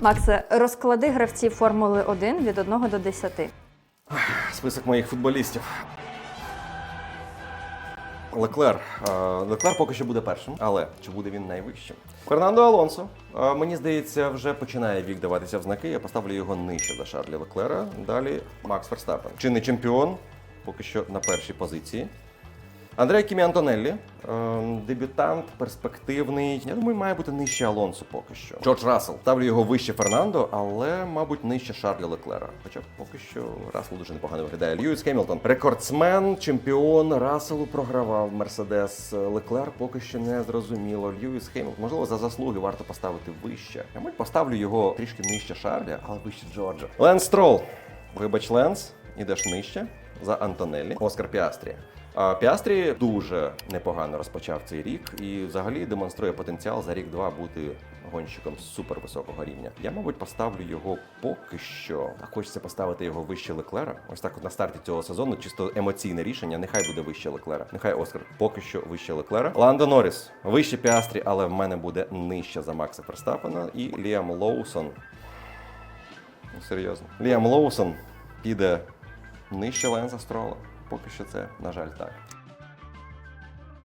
Максе, розклади гравців Формули 1 від 1 до 10. Список моїх футболістів. Леклер. Е, Леклер поки що буде першим, але чи буде він найвищим? Фернандо Алонсо. Е, Мені здається, вже починає вік даватися в знаки. Я поставлю його нижче за Шарлі Леклера. Далі Макс Ферстапен. Чинний чемпіон, поки що на першій позиції. Андреа Кімі Антонеллі, е, дебютант, перспективний. Я думаю, має бути нижче Алонсо поки що. Джордж Рассел. Ставлю його вище Фернандо, але, мабуть, нижче Шарлі Леклера. Хоча поки що Рассел дуже непогано виглядає. Льюіс Хемілтон. Рекордсмен, чемпіон. Расселу програвав Мерседес. Леклер поки що не зрозуміло. Льюіс Хемілтон. Можливо, за заслуги варто поставити вище. Я мабуть, поставлю його трішки нижче Шарлі, але вище Джорджа. Ленс Строл. Вибач, Ленс, ідеш нижче за Антонеллі. Оскар Піастрі. А Піастрі дуже непогано розпочав цей рік і взагалі демонструє потенціал за рік-два бути гонщиком супервисокого рівня. Я, мабуть, поставлю його поки що. А хочеться поставити його вище Леклера. Ось так от на старті цього сезону, чисто емоційне рішення. Нехай буде вище Леклера. Нехай Оскар поки що вище Леклера. Ландо Норріс вище Піастрі, але в мене буде нижче за Макса Ферстапена. І Ліам Лоусон. Ну, серйозно. Ліам Лоусон піде нижче Ленса Строла. Поки що це, на жаль, так.